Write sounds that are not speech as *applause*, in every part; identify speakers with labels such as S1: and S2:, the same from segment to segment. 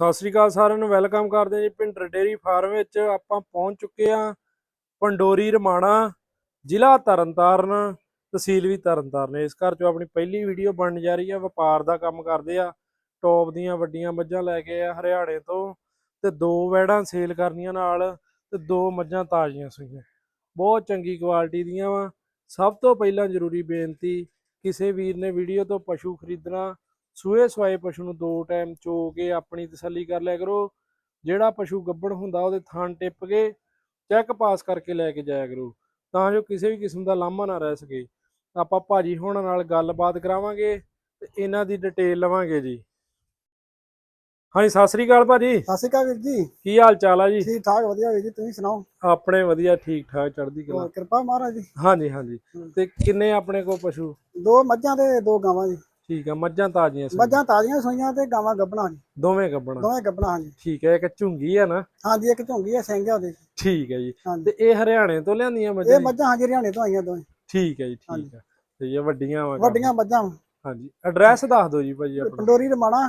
S1: ਸਤਿ ਸ੍ਰੀ ਅਕਾਲ ਸਾਰਿਆਂ ਨੂੰ, ਵੈਲਕਮ ਕਰਦੇ ਹਾਂ ਜੀ ਪਿੰਡਰ ਡੇਰੀ ਫਾਰਮ ਵਿੱਚ। ਆਪਾਂ ਪਹੁੰਚ ਚੁੱਕੇ ਹਾਂ ਪੰਡੋਰੀ ਰਮਾਣਾ, ਜ਼ਿਲ੍ਹਾ ਤਰਨਤਾਰਨ, ਤਹਿਸੀਲ ਵੀ ਤਰਨਤਾਰਨ। ਇਸ ਘਰ ਚੋਂ ਆਪਣੀ ਪਹਿਲੀ ਵੀਡੀਓ ਬਣਨ ਜਾ ਰਹੀ ਆ, ਵਪਾਰ ਦਾ ਕੰਮ ਕਰਦੇ ਆ। ਟੌਪ ਦੀਆਂ ਵੱਡੀਆਂ ਮੱਝਾਂ ਲੈ ਕੇ ਆ ਹਰਿਆਣੇ ਤੋਂ ਤੇ ਦੋ ਵੈੜਾਂ ਸੇਲ ਕਰਨੀਆਂ ਨਾਲ ਤੇ ਦੋ ਮੱਝਾਂ ਤਾਜ਼ੀਆਂ ਸੂਈਆਂ। ਬਹੁਤ ਚੰਗੀ ਕੁਆਲਿਟੀ ਦੀਆਂ ਵਾ। ਸਭ ਤੋਂ ਪਹਿਲਾਂ ਜ਼ਰੂਰੀ ਬੇਨਤੀ, ਕਿਸੇ ਵੀਰ ਨੇ ਵੀਡੀਓ ਤੋਂ ਪਸ਼ੂ ਖਰੀਦਣਾ ਸੂਏ ਸਵਾਏ ਪਸ਼ੂ ਨੂੰ ਦੋ ਟਾਈਮ ਚੋ ਕੇ ਆਪਣੀ ਤਸੱਲੀ ਕਰ ਲਿਆ ਕਰੋ। ਜਿਹੜਾ ਪਸ਼ੂ ਗੱਭਣ ਹੁੰਦਾ ਉਹਦੇ ਥਣ ਟਿੱਪ ਕੇ ਚੈੱਕ ਪਾਸ ਕਰਕੇ ਲੈ ਕੇ ਜਾਇਆ ਕਰੋ। ਤਾਂ ਜੋ ਕਿਸੇ ਵੀ ਕਿਸਮ ਦਾ ਲਾਮਾ ਨਾ ਰਹਿ ਸਕੇ। ਆਪਾਂ ਭਾਜੀ ਹੋਣਾ ਨਾਲ ਗੱਲਬਾਤ ਕਰਾਵਾਂਗੇ ਤੇ ਇਹਨਾਂ ਦੀ ਡਿਟੇਲ ਲਵਾਂਗੇ ਜੀ। ਹਾਂਜੀ ਸਤਿ ਸ੍ਰੀ ਅਕਾਲ ਭਾਜੀ।
S2: ਸਤਿ ਸ਼੍ਰੀ ਅਕਾਲ ਵੀਰ ਜੀ।
S1: ਕੀ ਹਾਲ ਚਾਲ ਆ ਜੀ?
S2: ਠੀਕ ਠਾਕ ਵਧੀਆ ਵੀਰ ਜੀ ਤੁਸੀਂ ਸੁਣਾਓ?
S1: ਆਪਣੇ ਵਧੀਆ ਠੀਕ ਠਾਕ ਚੜ੍ਹਦੀ ਕਲਾ।
S2: ਕਿਰਪਾ ਮਹਾਰਾਜ ਜੀ।
S1: ਹਾਂਜੀ ਹਾਂਜੀ। ਤੇ ਕਿੰਨੇ ਆਪਣੇ ਕੋਲ ਪਸ਼ੂ?
S2: ਦੋ ਮੱਝਾਂ ਤੇ ਦੋ ਗਾਵਾਂ ਜੀ।
S1: ਠੀਕ ਆ ਮੱਝਾਂ ਤਾਜ਼ੀਆਂ ਸੀ
S2: ਮੱਝਾਂ ਤਾਜ਼ੀਆਂ ਸੂਈਆਂ ਤੇ ਗਾਵਾਂ ਗੱਭਣਾ ਜੀ।
S1: ਦੋਵੇਂ ਗੱਬਣਾ।
S2: ਦੋਵੇਂ ਗੱਭਣਾ ਹਾਂਜੀ।
S1: ਠੀਕ ਹੈ ਇੱਕ ਝੁੰਗੀ ਆ ਨਾ।
S2: ਹਾਂਜੀ ਇੱਕ ਝੁੰਗੀ ਆ ਸਿੰਘ ਆ ਉਹਦੇ
S1: ਠੀਕ ਹੈ ਜੀ। ਤੇ ਇਹ ਹਰਿਆਣੇ ਤੋਂ ਲਿਆਂਦੀਆਂ ਮੱਝਾਂ
S2: ਇਹ? ਮੱਝਾਂ ਹਾਂਜੀ ਹਰਿਆਣੇ ਤੋਂ ਆਈਆਂ ਦੋਵੇਂ।
S1: ਠੀਕ ਹੈ ਜੀ। ਠੀਕ ਹੈ ਤੇ ਇਹ ਵੱਡੀਆਂ ਵਾ
S2: ਵੱਡੀਆਂ ਮੱਝਾਂ
S1: ਹਾਂਜੀ ਐਡਰੈਸ ਦੱਸ ਦਿਓ ਜੀ ਭਾਜੀ ਆਪਣਾ।
S2: ਪੰਡੋਰੀ ਰਮਾਣਾ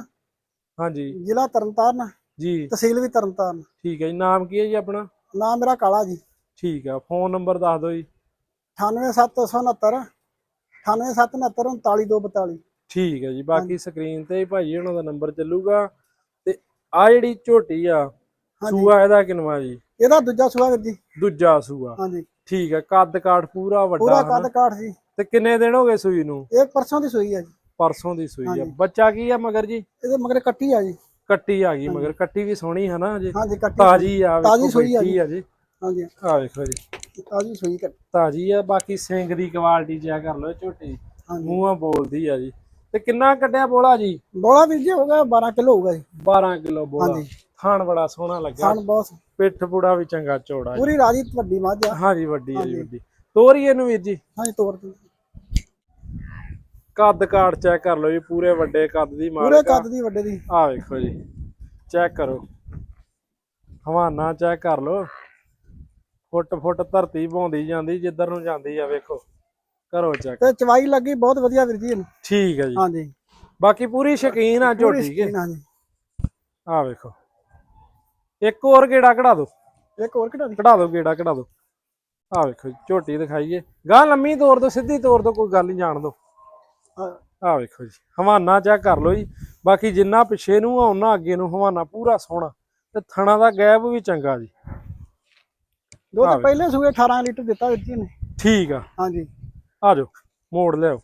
S1: ਹਾਂਜੀ।
S2: ਜ਼ਿਲ੍ਹਾ ਤਰਨਤਾਰਨ।
S1: ਜੀ।
S2: ਤਹਿਸੀਲ ਵੀ ਤਰਨਤਾਰਨ।
S1: ਠੀਕ ਹੈ ਜੀ ਨਾਮ ਕੀ ਹੈ ਜੀ ਆਪਣਾ?
S2: ਨਾਮ ਮੇਰਾ ਕਾਲਾ ਜੀ।
S1: ਠੀਕ ਆ ਫੋਨ ਨੰਬਰ ਦੱਸ ਦਿਓ ਜੀ।
S2: 98769 98769 39242
S1: ਠੀਕ ਹੈ ਜੀ ਬਾਕੀ ਸਕਰੀਨ ਤੇ ਭਾਜੀ ਉਹਨਾਂ ਦਾ ਨੰਬਰ ਚੱਲੂਗਾ ਤੇ ਆ ਜਿਹੜੀ ਝੋਟੀ ਆ ਸੂਆ ਇਹਦਾ ਕਿਨਵਾ ਜੀ?
S2: ਇਹਦਾ ਦੂਜਾ ਸੂਆ ਜੀ।
S1: ਦੂਜਾ ਸੂਆ।
S2: ਹਾਂਜੀ।
S1: ਠੀਕ ਹੈ ਕੱਦ ਕਾਠ ਪੂਰਾ ਵੱਡਾ
S2: ਪੂਰਾ? ਕੱਦ ਕਾਠ ਜੀ।
S1: ਤੇ ਕਿੰਨੇ ਦਿਨ ਹੋ ਗਏ ਸੂਈ ਨੂੰ?
S2: ਇਹ ਪਰਸੋਂ ਦੀ ਸੂਈ ਆ ਜੀ।
S1: ਪਰਸੋਂ ਦੀ ਸੂਈ ਆ। ਬੱਚਾ ਕੀ ਆ ਮਗਰ ਜੀ?
S2: ਇਹਦੇ ਮਗਰ ਕੱਟੀ ਆ ਜੀ।
S1: ਕੱਟੀ ਆ ਗਈ ਮਗਰ ਕੱਟੀ ਵੀ ਸੋਹਣੀ ਹੈ ਨਾ ਜੀ
S2: ਹਾਂਜੀ ਕੱਟੀ
S1: ਤਾਜੀ ਆ
S2: ਤਾਜ਼ੀ ਸੂਈ ਆ
S1: ਜੀ।
S2: ਹਾਂਜੀ।
S1: ਆ ਵੇਖੋ ਜੀ।
S2: ਤਾਜ਼ੀ ਸੂਈ ਕੱਟੀ।
S1: ਤਾਜੀ ਆ ਬਾਕੀ ਸਿੰਘ ਦੀ ਕੁਆਲਿਟੀ ਚੈੱਕ ਕਰ ਲਓ ਝੋਟੀ। ਮੂੰਹਾਂ ਬੋਲਦੀ ਆ ਜੀ। ਤੇ ਕਿੰਨਾ ਕੱਢਿਆ ਬੋਲਾ ਜੀ?
S2: ਬੋਲਾ ਵੀਰ ਜੀ ਹੋਗਾ 12 ਕਿਲੋ ਹੋਊਗਾ ਜੀ।
S1: 12 ਕਿਲੋ ਬੋਲਾ।
S2: ਹਾਂਜੀ।
S1: ਥਾਣ ਬੜਾ ਸੋਹਣਾ ਲੱਗਾ
S2: ਸਣ ਬਹੁਤ
S1: ਪਿੱਠ ਪੂੜਾ ਵੀ ਚੰਗਾ ਚੌੜਾ ਜੀ।
S2: ਪੂਰੀ ਰਾਜੀ ਵੱਡੀ ਮੱਝ ਆ।
S1: ਹਾਂਜੀ ਵੱਡੀ ਆ ਜੀ। ਵੱਡੀ। ਤੋਰੀ ਇਹਨੂੰ ਵੀਰ ਜੀ।
S2: ਹਾਂਜੀ ਤੋਰ ਤੇ
S1: ਕੱਦ ਕਾਠ ਚੈੱਕ ਕਰ ਲਓ ਜੀ ਪੂਰੇ ਵੱਡੇ ਕੱਦ ਦੀ
S2: ਪੂਰੇ
S1: ਮਾਲਕ ਆ।
S2: ਕੱਦ ਦੀ ਵੱਡੇ ਦੀ।
S1: ਆ ਵੇਖੋ ਜੀ। ਚੈੱਕ ਕਰੋ। ਹਵਾਨਾ ਚੈੱਕ ਕਰ ਲਓ। ਫੁੱਟ ਫੁੱਟ ਧਰਤੀ ਭੌਂਦੀ ਜਾਂਦੀ ਜਿੱਧਰ ਨੂੰ ਜਾਂਦੀ ਆ ਵੇਖੋ। ਕਰੋ ਚੈੱਕ
S2: ਤੇ ਚਵਾਈ ਲੱਗੀ ਬਹੁਤ ਵਧੀਆ ਵੀਰ ਜੀ। ਇਹਨੂੰ
S1: ਠੀਕ ਹੈ ਜੀ।
S2: ਹਾਂਜੀ।
S1: ਬਾਕੀ ਪੂਰੀ ਸ਼ਕੀਨ ਆ ਝੋਟੀ ਕੇ
S2: ਹਾਂਜੀ
S1: ਆ ਵੇਖੋ। ਇੱਕ ਹੋਰ ਗੇੜਾ ਕਢਾ ਦਿਓ।
S2: ਇੱਕ ਹੋਰ ਘਟਾ ਦੀ
S1: ਕਢਾ ਦਿਓ ਗੇੜਾ ਕਢਾ ਦਿਓ। ਆ ਵੇਖੋ ਝੋਟੀ ਦਿਖਾਈਏ। ਗਾਂ ਲੰਮੀ ਤੋਰ ਦੋ ਸਿੱਧੀ ਤੋਰ ਦੋ ਕੋਈ ਗੱਲ ਨਹੀਂ ਜਾਣ ਦੋ ਆ ਵੇਖੋ ਜੀ ਹਵਾਨਾ ਚੈੱਕ ਕਰ ਲਓ ਜੀ। ਬਾਕੀ ਜਿੰਨਾ ਪਿੱਛੇ ਨੂੰ ਆ ਉਹਨਾਂ ਅੱਗੇ ਨੂੰ ਹਵਾਨਾ ਪੂਰਾ ਸੋਹਣਾ। ਤੇ ਥਣਾ ਦਾ ਗੈਪ ਵੀ ਚੰਗਾ ਜੀ।
S2: ਦੁੱਧ ਪਹਿਲੇ ਸੂਏ 18 ਲੀਟਰ ਦਿੱਤਾ ਵੀਰ ਜੀ ਨੇ।
S1: ਠੀਕ ਆ।
S2: ਹਾਂਜੀ।
S1: ਆ ਜਾਓ ਮੋੜ ਲਿਆਓ।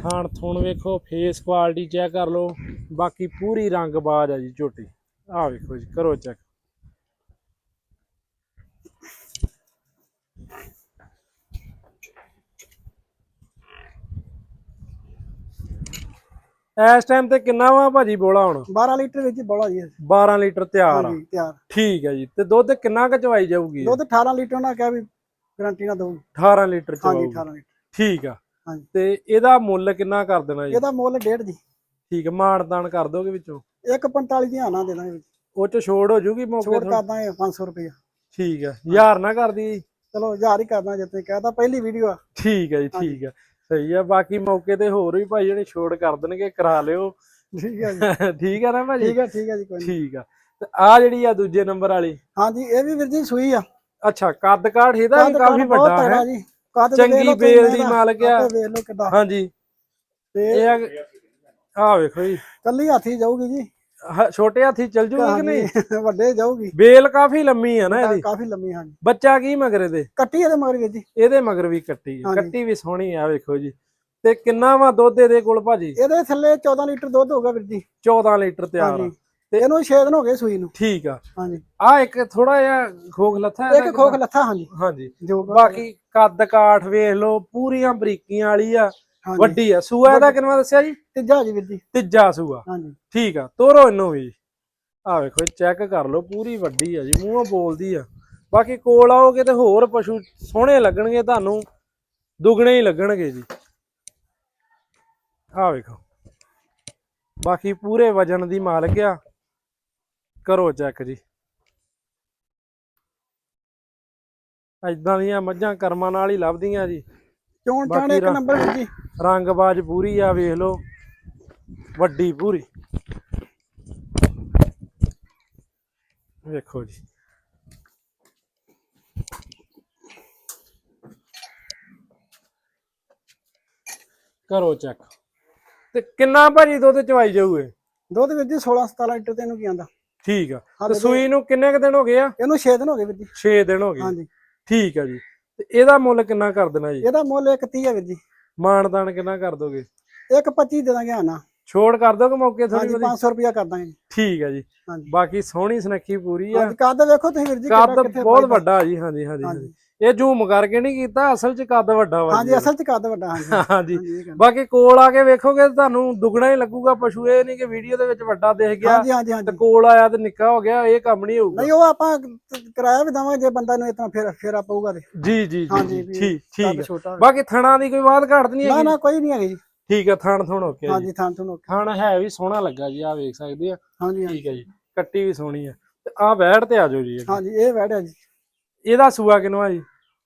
S1: ਥਾਣ ਥੁਣ ਵੇਖੋ ਫੇਸ ਕੁਆਲਿਟੀ ਚੈੱਕ ਕਰ ਲਓ। ਬਾਕੀ ਪੂਰੀ ਰੰਗਬਾਜ਼ ਆ ਜੀ ਝੋਟੀ। ਆ ਵੇਖੋ ਜੀ ਕਰੋ ਚੈੱਕ ਇਸ ਟਾਈਮ ਤੇ ਕਿੰਨਾ ਵਾ ਭਾਜੀ ਬੋਲਾ ਹੁਣ?
S2: 12 ਲੀਟਰ ਵਿੱਚ ਬੋਲਾ ਜੀ ਇਹ।
S1: 12 ਲੀਟਰ ਤਿਆਰ ਆ।
S2: ਤਿਆਰ।
S1: ਠੀਕ ਹੈ ਜੀ ਤੇ ਦੁੱਧ ਕਿੰਨਾ ਕੁ ਚਵਾਈ ਜਾਊਗੀ?
S2: ਦੁੱਧ 18 ਲੀਟਰ ਨਾਲ ਕਿਹਾ ਵੀ ਗਾਰੰਟੀ ਨਾਲ ਦਊ
S1: 18 ਲੀਟਰ
S2: ਹਾਂਜੀ
S1: ਚਵਾਊਗੀ
S2: 18 ਲੀਟਰ।
S1: ਠੀਕ ਆ।
S2: ਹਾਂਜੀ।
S1: ਤੇ ਇਹਦਾ ਮੁੱਲ ਕਿੰਨਾ ਕਰ ਦੇਣਾ ਜੀ?
S2: ਇਹਦਾ ਮੁੱਲ ਡੇਢ ਜੀ।
S1: ਠੀਕ ਹੈ ਮਾਨਦਾਨ ਕਰ ਦੋਗੇ ਵਿੱਚੋਂ?
S2: 145 ਦੀਆਂ ਆਣਾ ਦੇ ਦਾਂਗੇ
S1: ਉਹ ਚ ਛੋੜ ਹੋ ਜੂਗੀ ਮੌਕੇ ਤੋਂ?
S2: ਕਰ ਦਾਂਗੇ 500 ਰੁਪਏ
S1: ਠੀਕ ਹੈ ਯਾਰ ਨਾ ਕਰਦੀ।
S2: ਚਲੋ ਹਜ਼ਾਰ ਹੀ ਕਰਦਾ ਜਿੱਤੇ ਕਹਤਾ ਪਹਿਲੀ ਵੀਡੀਓ ਆ।
S1: ਠੀਕ ਹੈ ਜੀ ਠੀਕ ਹੈ ਸਹੀ ਆ ਬਾਕੀ ਮੌਕੇ ਤੇ ਹੋਰ ਵੀ ਭਾਈ ਜਿਹੜੇ ਛੋੜ ਕਰ ਦੇਣਗੇ ਕਰਾ ਲਿਓ।
S2: ਠੀਕ ਹੈ ਜੀ। *laughs*
S1: ਠੀਕ ਹੈ ਨਾ ਭਾਜੀ?
S2: ਠੀਕ ਹੈ ਠੀਕ ਹੈ ਜੀ ਕੋਈ।
S1: ਠੀਕ ਆ। ਤੇ ਆ ਜਿਹੜੀ ਆ ਦੂਜੇ ਨੰਬਰ ਵਾਲੀ?
S2: ਹਾਂਜੀ ਇਹ ਵੀ ਵੀਰ ਜੀ ਸੂਈ ਆ।
S1: ਅੱਛਾ ਕੱਦ ਕਾਠ ਇਹਦਾ ਵੀ ਕਾਫੀ ਵੱਡਾ ਹੈ ਚੰਗੀ ਬੇਲ ਦੀ ਮਾਲਕ ਆ। ਹਾਂਜੀ।
S2: ਤੇ
S1: ਇਹ ਆ ਵੇਖੋ ਜੀ।
S2: ਕੱਲੀ ਹਾਥੀ ਜਾਊਗੀ ਜੀ।
S1: ਹ- ਛੋਟੇ ਹਾਥੀ ਚੱਲ ਜੂਗੀ ਕਿ ਨਹੀਂ? *laughs*
S2: ਵੱਡੇ ਜਾਊਗੀ।
S1: ਬੇਲ ਕਾਫੀ ਲੰਮੀ ਆ ਨਾ ਇਹਦੀ।
S2: ਕਾਫੀ ਲੰਮੀ ਹਾਂਜੀ।
S1: ਬੱਚਾ ਕੀ ਮਗਰ ਇਹਦੇ?
S2: ਕੱਟੀ ਇਹਦੇ ਮਗਰ ਜੀ।
S1: ਇਹਦੇ ਮਗਰ ਵੀ ਕੱਟੀ। ਕੱਟੀ ਵੀ ਸੋਹਣੀ ਆ ਵੇਖੋ ਜੀ। ਤੇ ਕਿੰਨਾ ਵਾ ਦੁੱਧ ਇਹਦੇ ਕੋਲ ਭਾਜੀ?
S2: ਇਹਦੇ ਥੱਲੇ 14 ਲੀਟਰ ਦੁੱਧ ਹੋਊਗਾ ਵੀਰ ਜੀ।
S1: 14 ਲੀਟਰ ਤਿਆਰ ਆ।
S2: ਤੇ ਇਹਨੂੰ 6 ਦਿਨ ਹੋ ਗਏ ਸੂਈ ਨੂੰ।
S1: ਠੀਕ ਆ।
S2: ਹਾਂਜੀ।
S1: ਆ ਇੱਕ ਥੋੜਾ ਜਿਹਾ ਖੋਖ ਲੱਥਾ
S2: ਇੱਕ ਖੋਖ ਲੱਥਾ ਹਾਂਜੀ।
S1: ਹਾਂਜੀ।
S2: ਜੋ
S1: ਬਾਕੀ ਕੱਦ ਕਾਠ ਵੇਖ ਲਓ ਪੂਰੀਆਂ ਬਰੀਕੀਆਂ ਵਾਲੀ ਆ
S2: ਹਾਂਜੀ।
S1: ਵੱਡੀ ਆ। ਸੂਆ ਇਹਦਾ ਕਿੰਨਾ ਦੱਸਿਆ ਜੀ?
S2: ਤੀਜਾ ਜੀ ਵੀਰ ਜੀ।
S1: ਤੀਜਾ ਸੂਆ।
S2: ਹਾਂਜੀ।
S1: ਠੀਕ ਆ ਤੋਰੋ ਇਹਨੂੰ ਵੀ। ਆ ਵੇਖੋ ਚੈੱਕ ਕਰ ਲਓ ਪੂਰੀ ਵੱਡੀ ਆ ਜੀ ਮੂੰਹੋਂ ਬੋਲਦੀ ਆ। ਬਾਕੀ ਕੋਲ ਆਓਗੇ ਤੇ ਹੋਰ ਪਸ਼ੂ ਸੋਹਣੇ ਲੱਗਣਗੇ ਤੁਹਾਨੂੰ ਦੁੱਗਣੇ ਹੀ ਲੱਗਣਗੇ ਜੀ। ਆ ਵੇਖੋ। ਬਾਕੀ ਪੂਰੇ ਵਜਨ ਦੀ ਮਾਲਕ ਆ। ਕਰੋ ਚੈੱਕ ਜੀ। ਇਦਾਂ ਦੀਆਂ ਮੱਝਾਂ ਕਰਮਾਂ ਨਾਲ ਹੀ ਲੱਭਦੀਆਂ ਜੀ।
S2: ਚੋਣ ਚਾਣ ਬਾਕੀ
S1: ਇੱਕ
S2: ਨੰਬਰ ਵੀਰ ਜੀ।
S1: ਰੰਗਬਾਜ ਪੂਰੀ ਆ ਵੇਖ ਲਓ। ਵੱਡੀ ਪੂਰੀ। ਵੇਖੋ ਜੀ। ਕਰੋ ਚੈੱਕ ਤੇ ਕਿੰਨਾ ਭਾਜੀ ਦੁੱਧ ਚਵਾਈ ਜਾਊਗੇ
S2: ਦੁੱਧ ਵਿੱਚ ਜੀ 16 17 ਲੀਟਰ ਤੈਨੂੰ ਕੀ ਆਂਦਾ?
S1: ਠੀਕ ਆ। ਤੇ ਸੂਈ ਨੂੰ ਕਿੰਨੇ ਕ ਦਿਨ ਹੋ ਗਏ ਆ?
S2: ਇਹਨੂੰ 6 ਦਿਨ ਹੋ ਗਏ ਵੀਰ ਜੀ।
S1: 6 ਦਿਨ ਹੋ ਗਏ।
S2: ਹਾਂਜੀ।
S1: ਠੀਕ ਆ ਜੀ। ਤੇ ਇਹਦਾ ਮੁੱਲ ਕਿੰਨਾ ਕਰ ਦੇਣਾ ਜੀ?
S2: ਇਹਦਾ ਮੁੱਲ ਇੱਕ 30 ਹੈ ਵੀਰ ਜੀ।
S1: ਮਾਨਦਾਨ ਕਿੰਨਾ ਕਰ ਦੋਗੇ?
S2: ਇੱਕ 25 ਦੇ ਦਾਂਗੇ ਆਣਾ
S1: ਛੋੜ ਕਰ ਦੋਗੇ ਮੌਕੇ ਥੋੜੀ
S2: ਹਾਂਜੀ 500 ਰੁਪਿਆ ਕਰ ਦਾਂਗੇ।
S1: ਠੀਕ ਆ ਜੀ।
S2: ਹਾਂਜੀ।
S1: ਬਾਕੀ ਸੋਹਣੀ ਸੁਨੱਖੀ ਪੂਰੀ ਆ।
S2: ਕੱਦ ਵੇਖੋ ਤੁਸੀਂ ਵੀਰ ਜੀ
S1: ਕੱਦ ਬਹੁਤ। ਵੱਡਾ ਜੀ। ਹਾਂਜੀ ਹਾਂਜੀ। ਹਾਂਜੀ। ਇਹ ਜ਼ੂਮ ਕਰਕੇ ਨਹੀਂ ਕੀਤਾ ਅਸਲ 'ਚ ਕੱਦ ਵੱਡਾ ਵਾ
S2: ਹਾਂਜੀ ਅਸਲ ਚ ਕੱਦ ਵੱਡਾ ਹਾਂਜੀ।
S1: ਹਾਂਜੀ। ਬਾਕੀ ਕੋਲ ਆ ਕੇ ਵੇਖੋਗੇ ਤੁਹਾਨੂੰ ਦੁੱਗਣਾ ਹੀ ਲੱਗੂਗਾ ਪਸ਼ੂ ਇਹ ਨਹੀਂ ਕਿ ਵੀਡੀਓ ਦੇ ਵਿੱਚ ਵੱਡਾ ਦਿਖ ਗਿਆ
S2: ਹਾਂਜੀ ਹਾਂਜੀ
S1: ਤੇ ਕੋਲ ਆਇਆ ਤੇ ਨਿੱਕਾ ਹੋ ਗਿਆ ਇਹ ਕੰਮ ਨਹੀਂ ਹੋਊਗਾ।
S2: ਨਹੀਂ ਉਹ ਆਪਾਂ ਕਿਰਾਇਆ ਵੀ ਦਵਾਂਗੇ ਜੇ ਬੰਦਾ ਨੂੰ ਇਤਨਾ ਫੇਰ ਫੇਰਾ ਪਊਗਾ ਤੇ।
S1: ਜੀ ਜੀ ਜੀ ਠੀਕ ਠੀਕ। ਬਾਕੀ ਥਣਾ ਦੀ ਕੋਈ ਬਾਤ ਘਾਟ ਨਹੀਂ
S2: ਨਾ
S1: ਹੈਗੀ?
S2: ਨਾ ਕੋਈ ਨਹੀਂ ਹੈਗੀ ਜੀ।
S1: ਠੀਕ ਆ ਥਣ ਥਣ ਓਕੇ
S2: ਹਾਂਜੀ ਥਾਂ ਤੁਹਾਨੂੰ
S1: ਥਣ ਹੈ ਵੀ ਸੋਹਣਾ ਲੱਗਾ ਜੀ ਆ ਵੇਖ ਸਕਦੇ ਆ।
S2: ਹਾਂਜੀ
S1: ਠੀਕ ਹੈ ਜੀ ਕੱਟੀ ਵੀ ਸੋਹਣੀ ਆ। ਤੇ ਆ ਬੈਠ ਤੇ ਆ ਜਾਓ ਜੀ।
S2: ਹਾਂਜੀ ਇਹ ਵੜਿਆ ਜੀ।
S1: ਇਹਦਾ ਸੂਆ ਕਿਨਵਾ ਜੀ?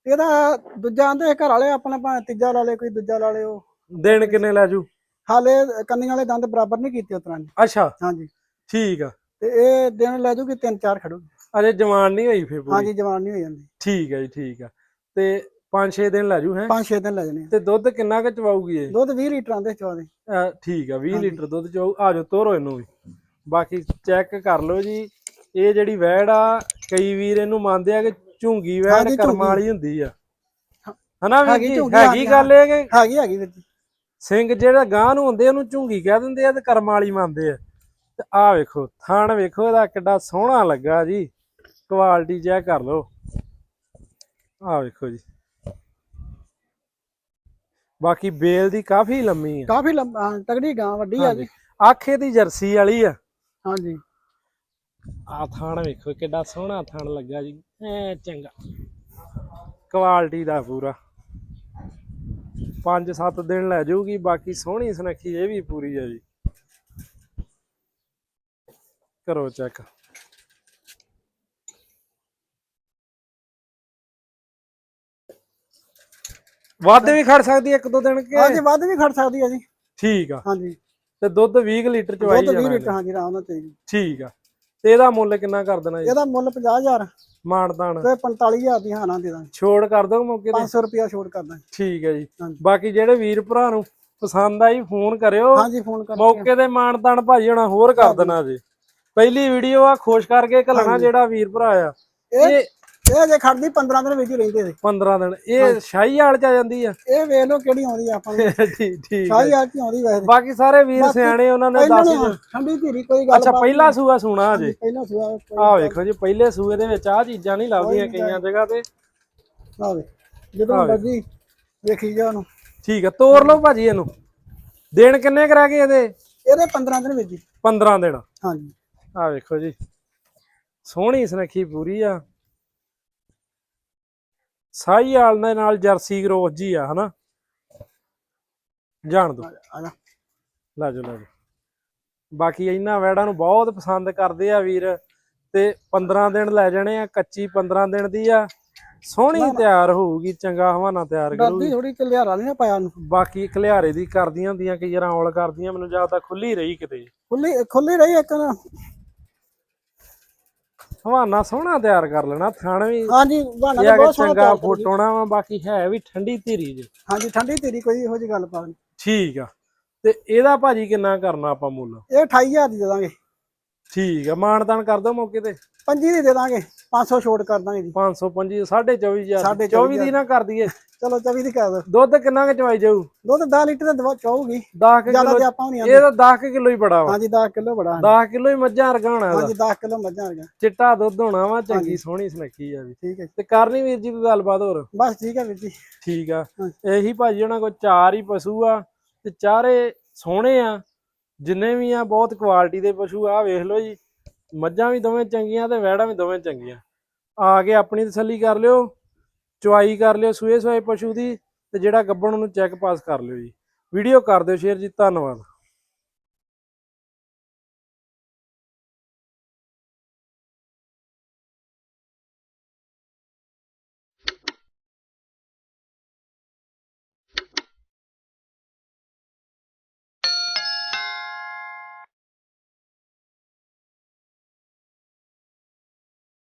S2: ਇਹਦਾ ਦੂਜਾ ਆਂਦੇ ਘਰ ਵਾਲੇ ਆਪਣਾ ਭਾਵੇਂ ਤੀਜਾ ਲਾ ਲੇ ਕੋਈ ਦੂਜਾ ਲਾ ਲੇ ਉਹ।
S1: ਦਿਨ ਕਿੰਨੇ ਲੈ ਜੂ?
S2: ਹਾਲੇ ਕੰਨੀਆਂ ਵਾਲੇ ਦੰਦ ਬਰਾਬਰ ਨਹੀਂ ਕੀਤੇ ਉਤਰਾਂ ਦੇ
S1: ਅੱਛਾ।
S2: ਹਾਂਜੀ।
S1: ਠੀਕ ਆ।
S2: ਤੇ ਇਹ ਦਿਨ ਲੈ ਜੂਗੀ ਤਿੰਨ ਚਾਰ ਖੜੂਗੀ।
S1: ਅਜੇ ਜਵਾਨ ਨਹੀਂ ਹੋਈ ਫੇ ਪੂਰੀ?
S2: ਹਾਂਜੀ ਜਵਾਨ ਨਹੀਂ ਹੋ ਜਾਂਦੀ
S1: ਠੀਕ ਹੈ ਜੀ ਠੀਕ ਆ। ਤੇ 5-6 ਦਿਨ ਲੈ ਜੂ ਹੈ?
S2: ਪੰਜ ਛੇ ਦਿਨ ਲੈ ਜਾਣੇ।
S1: ਤੇ ਦੁੱਧ ਕਿੰਨਾ ਕੁ ਚਵਾਊਗੀ ਇਹ?
S2: ਦੁੱਧ 20 ਲੀਟਰਾਂ ਦੇ ਚਵਾ ਦੇ।
S1: ਠੀਕ ਆ 20 ਲੀਟਰ ਦੁੱਧ ਚਵਾਊ। ਆ ਜਾਓ ਤੋਰੋ ਇਹਨੂੰ ਵੀ। ਬਾਕੀ ਚੈੱਕ ਕਰ ਲਓ ਜੀ। ਇਹ ਜਿਹੜੀ ਵੈੜ ਆ ਕਈ ਵੀਰ ਇਹਨੂੰ ਮੰਨਦੇ ਆ ਕਿ ਝੁੰਗੀ ਵੈੜ
S2: ਹਾਂਜੀ,
S1: ਕਰਮਾਂ। ਵਾਲੀ ਹੁੰਦੀ ਆ। ਹਨਾ ਵੀ
S2: ਹੈਗੀ
S1: ਜੀ?
S2: ਝੁੰਗੀ,
S1: ਹੈਗੀ ਗੱਲ ਇਹ ਕਿ
S2: ਹੈਗੀ ਹੈਗੀ ਵੀਰ ਜੀ।
S1: ਸਿੰਘ ਜਿਹੜਾ ਗਾਂ ਨੂੰ ਹੁੰਦੇ ਉਹਨੂੰ ਝੁੰਗੀ ਕਹਿ ਦਿੰਦੇ ਆ ਤੇ ਕਰਮਾਂ ਵਾਲੀ ਮੰਨਦੇ ਆ। ਤੇ ਆਹ ਵੇਖੋ ਥਣ ਵੇਖੋ ਇਹਦਾ ਕਿੱਡਾ ਸੋਹਣਾ ਲੱਗਾ ਜੀ। ਕੁਆਲਿਟੀ ਚੈੱਕ ਕਰ ਲਓ। ਆਹ ਵੇਖੋ ਜੀ। ਬਾਕੀ ਬੇਲ ਦੀ ਕਾਫੀ ਲੰਮੀ ਆ।
S2: ਕਾਫੀ ਲੰਬਾ ਹਾਂ, ਤਗੜੀ ਗਾਂ ਵੱਡੀ ਆ ਜੀ।
S1: ਆਖੇ ਦੀ ਜਰਸੀ ਵਾਲੀ ਆ।
S2: ਹਾਂਜੀ।
S1: ਆ ਥਣ ਵੇਖੋ ਕਿੱਡਾ ਸੋਹਣਾ ਥਣ ਲੱਗਾ ਜੀ। ਐ ਚੰਗਾ। ਕੁਆਲਿਟੀ ਦਾ ਪੂਰਾ। 5-7 ਦਿਨ ਲੈ ਜਾਊਗੀ ਬਾਕੀ ਸੋਹਣੀ ਸੁਨੱਖੀ ਇਹ ਵੀ ਪੂਰੀ ਆ ਜੀ। ਕਰੋ ਚੈੱਕ ਵੱਧ ਵੀ ਖੜ ਸਕਦੀ ਇੱਕ ਦੋ ਦਿਨ ਕੇ?
S2: ਹਾਂਜੀ ਵੱਧ ਵੀ ਖੜ ਸਕਦੀ ਆ ਜੀ।
S1: ਠੀਕ ਆ।
S2: ਹਾਂਜੀ।
S1: ਤੇ ਦੁੱਧ 20 ਕੁ ਲੀਟਰ ਚਵਾਈ
S2: ਦੁੱਧ 20
S1: ਜਾਣਾ
S2: ਲੀਟਰ। ਹਾਂਜੀ ਆਰਾਮ ਨਾਲ ਜੀ।
S1: ਠੀਕ ਆ। ਤੇ ਇਹਦਾ ਮੁੱਲ ਕਿੰਨਾ ਕਰ ਦੇਣਾ ਜੀ?
S2: ਇਹਦਾ ਮੁੱਲ 50000
S1: ਮਾਨਦਾਨ
S2: ਤੇ 45000 ਦੀ ਹਾਨਾ ਦੇ ਦਾਂਗੇ।
S1: ਛੋੜ ਕਰ ਦੋ ਮੌਕੇ ਤੇ?
S2: 500 ਰੁਪਿਆ ਛੋੜ ਕਰ ਦਾਂਗੇ।
S1: ਠੀਕ ਹੈ ਜੀ। ਬਾਕੀ ਜਿਹੜੇ ਵੀਰ ਭਰਾ ਨੂੰ ਪਸੰਦ ਆਈ ਫੋਨ ਕਰਿਓ।
S2: ਹਾਂਜੀ ਫੋਨ ਕਰਕੇ।
S1: ਮੌਕੇ ਤੇ ਮਾਨਦਾਨ ਭਾਜੀ ਹੋਣਾ ਹੋਰ ਕਰ ਦੇਣਾ ਜੀ। ਪਹਿਲੀ ਵੀਡੀਓ ਆ ਖੁਸ਼ ਕਰਕੇ ਘਲਣਾ ਜਿਹੜਾ ਵੀਰ ਭਰਾ ਆ।
S2: ਇਹ
S1: ਇਹ
S2: ਜੇ ਖੜਦੀ 15 ਦਿਨ ਵਿੱਚ ਹੀ ਰਹਿੰਦੇ ਨੇ
S1: 15 ਦਿਨ। ਇਹ ਸ਼ਾਹੀ ਹਾਲ ਚ ਆ ਜਾਂਦੀ ਆ?
S2: ਇਹ ਵੇਖ ਲਓ ਕਿਹੜੀ ਆਉਂਦੀ ਆ ਆਪਾਂ ਨੂੰ। *laughs*
S1: ਠੀਕ ਠੀਕ
S2: ਸਾਰੀ ਆ ਕੀ ਆਉਂਦੀ ਵੈਸੇ।
S1: ਬਾਕੀ ਸਾਰੇ ਵੀਰ ਸਿਆਣੇ ਉਹਨਾਂ ਨੇ ਦੱਸ
S2: ਨਹੀਂ ਠੰਡੀ ਧੀਰੀ ਕੋਈ ਗੱਲ
S1: ਅੱਛਾ ਪਹਿਲਾ ਸੂਆ ਸੁਣਾ ਜੀ
S2: ਪਹਿਲਾਂ ਸੁਆ
S1: ਆਹ ਵੇਖੋ ਜੀ ਪਹਿਲੇ ਸੂਏ ਦੇ ਵਿੱਚ ਆ ਚੀਜ਼ਾਂ ਨਹੀਂ ਲੱਭਦੀਆਂ ਕਈਆਂ ਜਗ੍ਹਾ ਤੇ।
S2: ਆਵੇ ਜਦੋਂ ਮਰਜ਼ੀ ਵੇਖੀ ਜਾ ਉਹਨੂੰ।
S1: ਠੀਕ ਆ ਤੋਰ ਲਓ ਭਾਜੀ ਇਹਨੂੰ। ਦਿਨ ਕਿੰਨੇ ਕਰਾ ਗਏ ਇਹਦੇ?
S2: ਇਹਦੇ 15 ਦਿਨ ਵਿੱਚ ਹੀ।
S1: 15 ਦਿਨ।
S2: ਹਾਂਜੀ।
S1: ਆ ਵੇਖੋ ਜੀ ਸੋਹਣੀ ਸੁਨੱਖੀ ਪੂਰੀ ਆ। ਸਾਈ ਵਾਲ ਦੇ ਨਾਲ ਜਰਸੀ ਗਰੋਸ ਜੀ ਆ ਹਨਾ? ਜਾਣ ਦੋ।
S2: ਆ ਜਾ।
S1: ਲੈ ਲੈ ਜਾਓ। ਬਾਕੀ ਇਹਨਾਂ ਵੈੜਾਂ ਨੂੰ ਬਹੁਤ ਪਸੰਦ ਕਰਦੇ ਆ ਵੀਰ। ਤੇ 15 ਦਿਨ ਲੈ ਜਾਣੇ ਆ ਕੱਚੀ 15 ਦਿਨ ਦੀ ਆ। ਸੋਹਣੀ ਤਿਆਰ ਹੋਊਗੀ ਚੰਗਾ ਹਵਾਨਾ ਤਿਆਰ ਕਰੂਗੀ।
S2: ਡਰਦੀ ਥੋੜੀ ਕਲਿਆਰਾ ਨਹੀਂ ਨਾ ਪਾਇਆ ਉਹਨੂੰ।
S1: ਬਾਕੀ ਖਲਿਆਰੇ ਦੀ ਕਰਦੀਆਂ ਹੁੰਦੀਆਂ ਕਈ ਵਾਰ ਔਲ ਕਰਦੀਆਂ ਮੈਨੂੰ ਜ਼ਿਆਦਾ ਖੁੱਲੀ ਰਹੀ ਕਿਤੇ।
S2: ਖੁੱਲੀ ਖੁੱਲੀ ਰਹੀ ਇੱਕ ਨਾ।
S1: ਹਵਾਨਾ ਸੋਹਣਾ ਤਿਆਰ ਕਰ ਲੈਣਾ ਥਣ ਵੀ
S2: ਹਾਂਜੀ ਬਹਾਨਾ ਤਾਂ ਬਹੁਤ ਸੋਹਣਾ
S1: ਚੰਗਾ
S2: ਤਿਆਰ ਕਰੀ।
S1: ਫੋਟੋਣਾ ਵਾ ਬਾਕੀ ਹੈ ਵੀ ਠੰਡੀ ਧੀਰੀ ਜੇ।
S2: ਹਾਂਜੀ ਠੰਡੀ ਧੀਰੀ ਕੋਈ ਇਹੋ ਜੀ ਗੱਲ ਪਾ ਨਹੀਂ
S1: ਠੀਕ ਆ। ਤੇ ਇਹਦਾ ਭਾਜੀ ਕਿੰਨਾ ਕਰਨਾ ਆਪਾਂ ਮੁੱਲ?
S2: ਇਹ 28000 ਦੀ ਦੇ ਦਾਂਗੇ।
S1: ਠੀਕ ਆ ਮਾਨਦਾਨ ਕਰ ਦੋ ਮੌਕੇ ਤੇ।
S2: ਪੰਜੀ ਦੀ ਦੇ ਦਾਂਗੇ। 500 ਛੋਟ ਕਰ ਦਾਂਗੇ ਜੀ।
S1: 525 24000
S2: ਸਾਢੇ
S1: 24 ਦੀ। ਨਾ ਕਰ ਦਈਏ।
S2: ਚਲੋ 24 ਦੀ ਕਰ ਦੋ
S1: ਦੁੱਧ ਕਿੰਨਾ ਕੁ ਚਵਾਈ ਜਾਊ?
S2: ਦੁੱਧ 10 ਲੀਟਰ ਦੇ ਦਵਾ ਚਾਹੂਗੀ
S1: 10
S2: ਜ਼ਿਆਦਾ
S1: ਕਿਲੋ
S2: ਤੇ ਆਪਾਂ ਨਹੀਂ
S1: ਇਹ ਤਾਂ 10 ਕਿਲੋ ਹੀ ਬੜਾ ਵਾ।
S2: ਹਾਂਜੀ 10 ਕਿਲੋ ਬੜਾ
S1: 10 ਕਿਲੋ ਹੀ ਮੱਝਾਂ ਰਗਾਉਣਾ ਇਹਦਾ
S2: ਹਾਂਜੀ 10 ਕਿਲੋ ਮੱਝਾਂ ਗਿਆ
S1: ਚਿੱਟਾ ਦੁੱਧ ਹੋਣਾ ਵਾ ਚੰਗੀ ਸੋਹਣੀ ਸੁਨੱਖੀ ਆ ਵੀ।
S2: ਠੀਕ ਹੈ
S1: ਤੇ ਕਰਨੀ ਵੀਰ ਜੀ ਕੋਈ ਗੱਲਬਾਤ ਹੋਰ?
S2: ਬਸ ਠੀਕ ਹੈ ਵੀਰ ਜੀ।
S1: ਠੀਕ ਆ। ਇਹੀ ਭਾਜੀ ਉਹਨਾਂ ਕੋਲ ਚਾਰ ਹੀ ਪਸ਼ੂ ਆ ਤੇ ਚਾਰੇ ਸੋਹਣੇ ਆ। ਜਿੰਨੇ ਵੀ ਆ ਬਹੁਤ ਕੁਆਲਿਟੀ ਦੇ ਪਸ਼ੂ ਆ ਵੇਖ ਲਓ ਜੀ। ਮੱਝਾਂ ਵੀ ਦੋਵੇਂ ਚੰਗੀਆਂ ਤੇ ਵੈੜਾਂ ਵੀ ਦੋਵੇਂ ਚੰਗੀਆਂ। ਆ ਕੇ ਆਪਣੀ ਤਸੱਲੀ ਕਰ ਲਿਓ। ਚੁਆਈ ਕਰ ਲਿਓ, ਸੂਏ ਸੂਏ ਪਸ਼ੂ ਦੀ ਤੇ ਜਿਹੜਾ ਗੱਬਣ ਨੂੰ ਚੈੱਕ ਪਾਸ ਕਰ ਲਿਓ ਜੀ। ਵੀਡੀਓ ਕਰ ਦਿਓ, ਸ਼ੇਅਰ ਜੀ, ਧੰਨਵਾਦ।